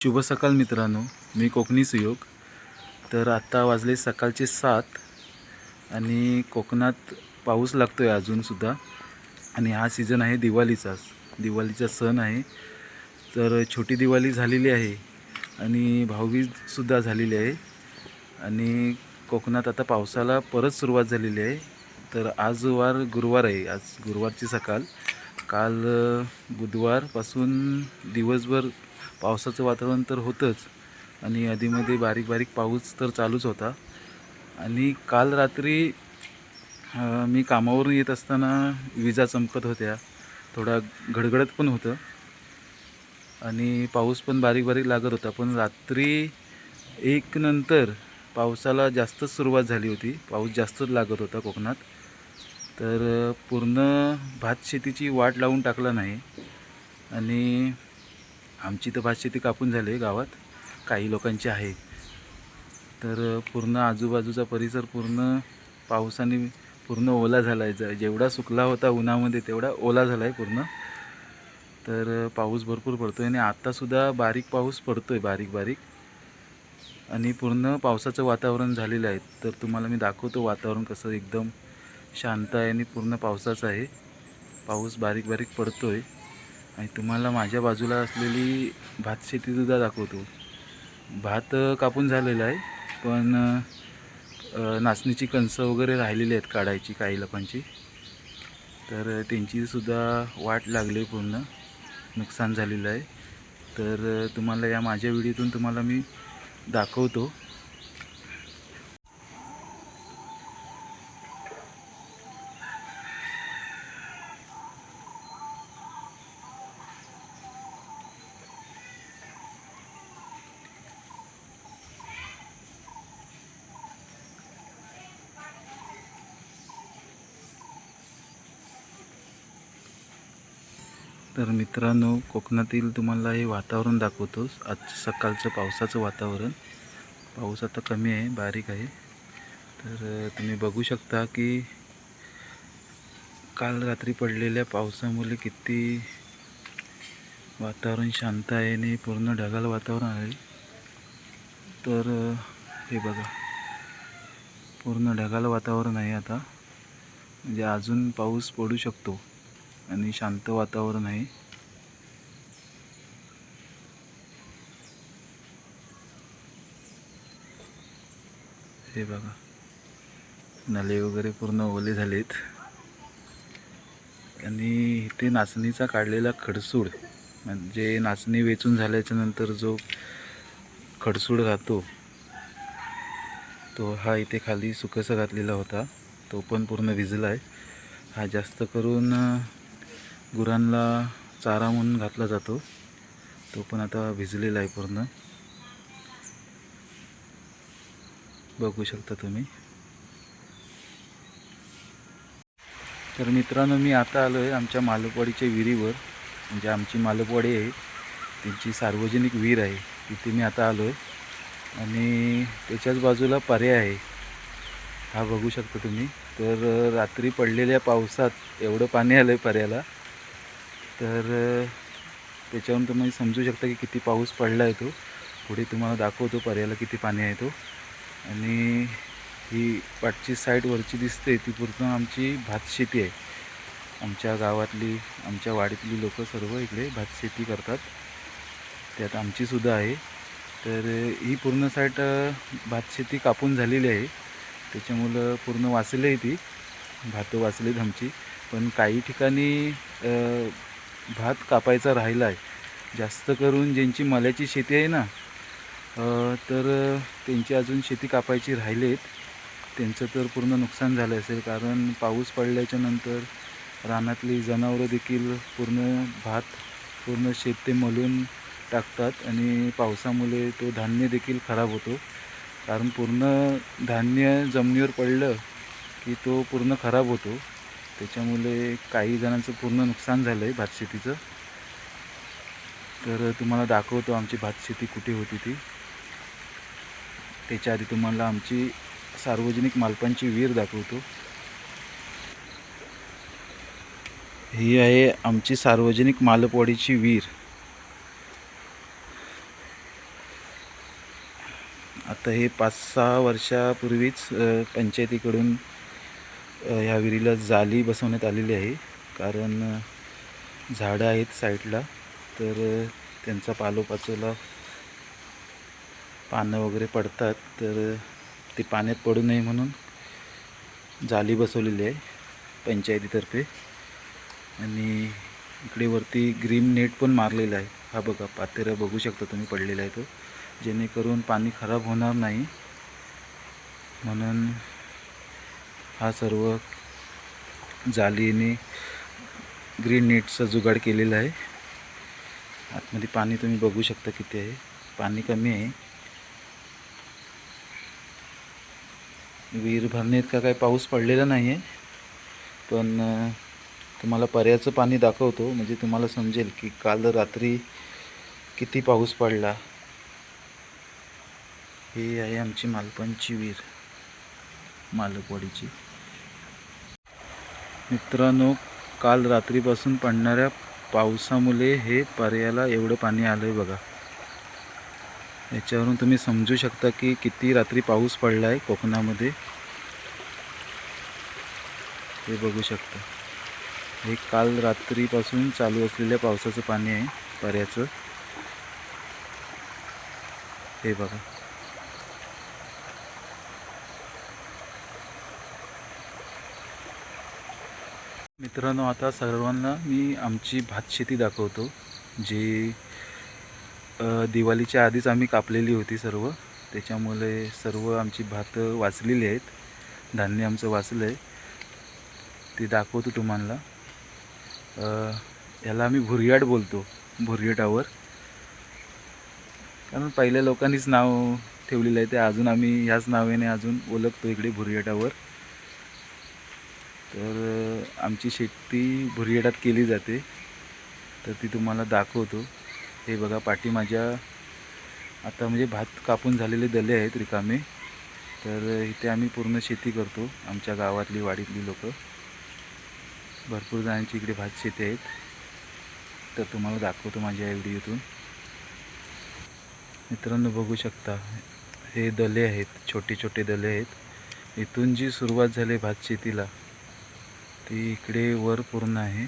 शुभ सकाळ मित्रांनो. मी कोकणी सुयोग. तर आत्ता वाजले सकाळचे सात आणि कोकणात पाऊस लागतो आहे अजूनसुद्धा आणि हा सीझन आहे दिवाळीचाच दिवाळीचा सण आहे. तर छोटी दिवाळी झालेली आहे आणि भाऊबीजसुद्धा झालेली आहे. आणि कोकणात आता पावसाला परत सुरुवात झालेली आहे. तर आज वार गुरुवार आहे. आज गुरुवारची सकाळ काल बुधवारपासून दिवसभर पावसाचं वातावरण तर होतंच. आणि आधीमध्ये बारीक बारीक पाऊस तर चालूच होता. आणि काल रात्री मी कामावरून येत असताना विजा चमकत होत्या. थोडा गडगडत पण होतं. आणि पाऊस पण बारीक बारीक लागत होता. पण रात्री एक नंतर पावसाला जास्तच सुरुवात झाली होती. पाऊस जास्तच लागत होता कोकणात. तर पूर्ण भात शेतीची वाट लावून टाकला नाही. आणि आमची तर भात शेती कापून झाली आहे गावात. काही लोकांची आहे. तर पूर्ण आजूबाजूचा परिसर पूर्ण पावसाने पूर्ण ओला झाला आहे जेवढा सुकला होता उन्हामध्ये तेवढा ओला झाला आहे पूर्ण. तर पाऊस भरपूर पडतो आहे आणि आत्तासुद्धा बारीक पाऊस पडतो आहे बारीक बारीक. आणि पूर्ण पावसाचं वातावरण झालेलं आहे. तर तुम्हाला मी दाखवतो वातावरण कसं एकदम शांत आहे आणि पूर्ण पावसाचं आहे. पाऊस बारीक बारीक पडतो आहे आणि तुम्हाला माझ्या बाजूला असलेली भात शेतीसुद्धा दाखवतो. भात कापून झालेला आहे पण नाचणीची कणसं वगैरे राहिलेली आहेत काढायची काही लोकांची. तर त्यांचीसुद्धा वाट लागली पूर्ण नुकसान झालेलं आहे. तर तुम्हाला या माझ्या व्हिडिओतून तुम्हाला मी दाखवतो. तर मित्रांनो कोकणातील तुम्हाला हे वातावरण दाखवतोच. आज सकाळचं पावसाचं वातावरण. पाऊस आता कमी आहे बारीक आहे. तर तुम्ही बघू शकता की काल रात्री पडलेल्या पावसामुळे किती वातावरण शांत आहे आणि पूर्ण ढगाळ वातावरण आहे. तर हे बघा पूर्ण ढगाळ वातावरण आहे आता. म्हणजे अजून पाऊस पडू शकतो. आणि शांत वातावरण आहे. हे बघा. नाले वगैरे पूर्ण ओले झालेत. आणि इथे नाचणीचा काढलेला खडसूड म्हणजे नाचणी वेचून झाल्याच्यानंतर जो खडसूड राहतो तो हा इथे खाली सुकसा घातलेला होता. तो पण पूर्ण भिजला आहे हा जास्त करून गुरांना चारा म्हणून घातला जातो. तो पण आता भिजलेला आहे पूर्ण. बघू शकता तुम्ही. तर मित्रांनो मी आता आलो आहे आमच्या मालकवाडीच्या विहिरीवर. म्हणजे आमची मालकवाडी आहे. त्यांची सार्वजनिक विहीर आहे. तिथे मी आता आलो आहे आणि त्याच्याच बाजूला पर्याय आहे. हा बघू शकता तुम्ही. तर रात्री पडलेल्या पावसात एवढं पाणी आलं आहे पर्याला तर त्याच्यावरून तुम्ही समजू शकता की किती पाऊस पडला आहे तो. पुढे तुम्हाला दाखवतो पर्याला किती पाणी आहे तो. आणि ही पाठची साईड वरची दिसते ती पूर्ण आमची भातशेती आहे. आमच्या गावातली आमच्या वाडीतली लोकं सर्व इकडे भातशेती करतात. त्यात आमचीसुद्धा आहे. तर ही पूर्ण साईड भातशेती कापून झालेली आहे. त्याच्यामुळं पूर्ण वाचली आहे ती. भातं वाचलीत आमची. पण काही ठिकाणी भात कापायचा राहिला आहे जास्त करून ज्यांची मल्याची शेती आहे ना तर त्यांची अजून शेती कापायची राहिली आहेत त्यांचं तर पूर्ण नुकसान झालं असेल कारण पाऊस पडल्याच्या नंतर रानातली जनावरं देखील पूर्ण भात पूर्ण शेत ते मलून टाकतात आणि पावसामुळे तो धान्य देखील खराब होतो. कारण पूर्ण धान्य जमिनीवर पडलं की तो पूर्ण खराब होतो. त्याच्यामुळे काही जणांचं पूर्ण नुकसान झालं आहे भात शेतीचं तर तुम्हाला दाखवतो आमची भात शेती कुठे होती ती. त्याच्या आधी तुम्हाला आमची सार्वजनिक मालपांची विहीर दाखवतो. ही आहे आमची सार्वजनिक मालपवाडीची विहीर. आता हे पाच सहा वर्षापूर्वीच पंचायतीकडून ह्या विहिरीला जाली बसवण्यात आलेली आहे. कारण झाडं आहेत साईडला. तर त्यांचा पालोपाचोला पानं वगैरे पडतात. तर ते पाण्यात पडू नये म्हणून जाली बसवलेली आहे पंचायतीतर्फे. आणि इकडे वरती ग्रीन नेट पण मारलेला आहे. हा बघा पातेरा बघू शकता तुम्ही पडलेला आहे तो. जेणेकरून पाणी खराब होणार नाही. म्हणून हा सर्व जालीने ग्रीन नेटचा जुगाड केलेला आहे. आतमध्ये पाणी तुम्ही बघू शकता किती आहे. पाणी कमी आहे. विहीर भरण्यात का काही पाऊस पडलेला नाही आहे पण तुम्हाला पर्याचं पाणी दाखवतो. म्हणजे तुम्हाला समजेल की काल रात्री किती पाऊस पडला. ही आहे आमची मालपणची विहीर. मालकवाडीची. मित्रांनो काल रात्रीपासून पडणाऱ्या पावसामुळे हे पर्याला एवढं पाणी आलं आहे बघा. याच्यावरून तुम्ही समजू शकता की किती रात्री पाऊस पडला आहे कोकणामध्ये. हे बघू शकता. हे काल रात्रीपासून चालू असलेल्या पावसाचं पाणी आहे पर्याचं हे बघा. मित्रांनो आता सर्वांना मी आमची भात शेती दाखवतो जी दिवाळीच्या आधीच आम्ही कापलेली होती सर्व. त्याच्यामुळे सर्व आमची भात वाचलेली आहेत. धान्य आमचं वाचलं आहे ते दाखवतो तुम्हाला. याला आम्ही भुरियाट बोलतो भुरियाटावर कारण पहिल्या लोकांनीच नाव ठेवलेलं आहे ते अजून आम्ही ह्याच नावाने अजून ओळखतो इकडे भुरियाटावर तर आमची शेती भुरगेडात केली जाते. तर ती तुम्हाला दाखवतो. हे बघा पाठी माझ्या आता म्हणजे भात कापून झालेले दले आहेत रिकामे. तर इथे आम्ही पूर्ण शेती करतो आमच्या गावातली वाडीतली लोक. भरपूर जणांची इकडे भात शेती आहेत. तर तुम्हाला दाखवतो माझ्या या व्हिडिओतून. मित्रांनो बघू शकता हे दले आहेत छोटे छोटे दले आहेत. इथून जी सुरुवात झाली भात शेतीला ती इकडे वर पूर्ण आहे.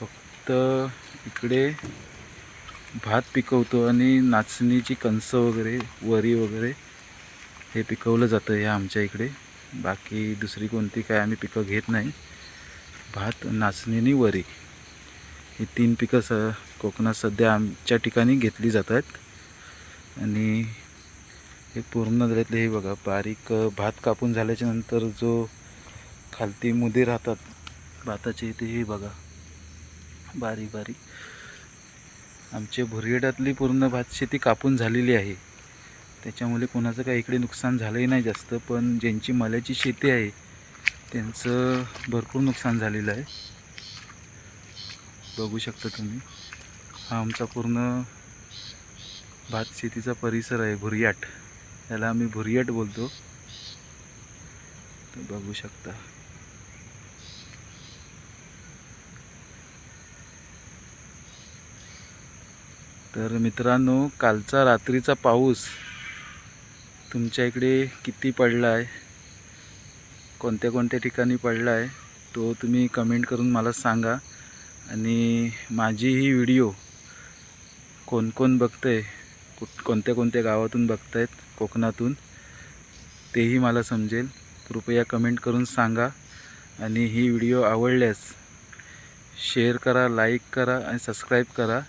फक्त इकडे भात पिकवतो आणि नाचणीची कणसं वगैरे वरी वगैरे हे पिकवलं जातं या आमच्या इकडे. बाकी दुसरी कोणती काय आम्ही पिकं घेत नाही. भात नाचणी आणि वरी. ही तीन पिकं स कोकणात सध्या आमच्या ठिकाणी घेतली जातात. आणि हे पूर्ण झाल्यातले हे बघा बारीक भात कापून झाल्याच्यानंतर जो खालती मुदे राहतात भाताचे ते हे बघा बारीक बारीक. आमच्या भुरगेडातली पूर्ण भात शेती कापून झालेली आहे. त्याच्यामुळे कोणाचं काही इकडे नुकसान झालंही नाही जास्त पण ज्यांची मल्याची शेती आहे त्यांचं भरपूर नुकसान झालेलं आहे. बघू शकता तुम्ही. हा आमचा पूर्ण भात शेतीचा परिसर आहे भुरियाट याला आम्ही भुरियट बोलतो. बघू शकता. तर मित्रांनो कालचा रात्रीचा पाऊस तुमच्या इकडे किती पडला आहे कोणत्या कोणत्या ठिकाणी पडला आहे तो तुम्ही कमेंट करून मला सांगा. आणि माझी ही व्हिडिओ कोण कोण बघतंय कुठ कोणत्या कोणत्या गावातून बघतायत कोकणातून. तेही मला समजेल. कृपया कमेंट करून सांगा आणि ही व्हिडिओ आवडल्यास शेअर करा लाईक करा आणि सबस्क्राईब करा.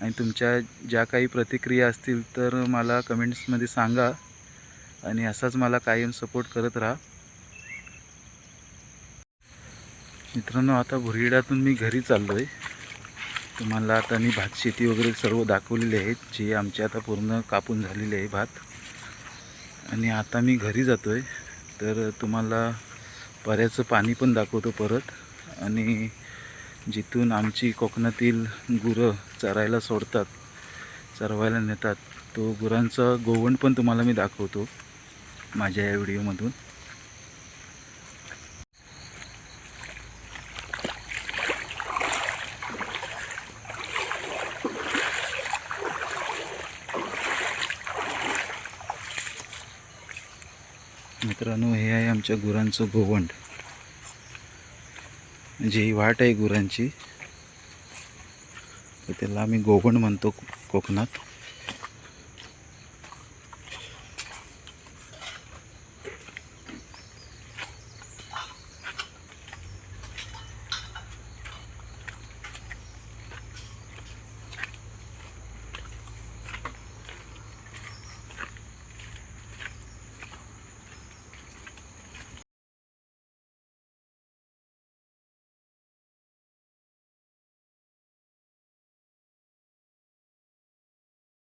आणि तुमच्या ज्या काही प्रतिक्रिया असतील तर मला कमेंट्समध्ये सांगा आणि असाच मला कायम सपोर्ट करत राहा. मित्रांनो आता भुरगेडातून मी घरी चाललो आहे तुम्हाला आता मी भात शेती वगैरे सर्व दाखवलेले आहेत. जे आमचे आता पूर्ण कापून झालेले आहे भात. आणि आता मी घरी जातो आहे तर तुम्हाला पऱ्याचं पाणी पण दाखवतो परत. आणि जिथून आमची कोकणातील गुरं चरायला सोडतात चरवायला नेतात तो गुरांचा गोवण पण तुम्हाला मी दाखवतो माझ्या या व्हिडिओमधून. मित्रांनो हे आहे आमच्या गुरांचं गोवंड म्हणजे ही वाट आहे गुरांची. तर त्याला आम्ही गोवंड म्हणतो कोकणात.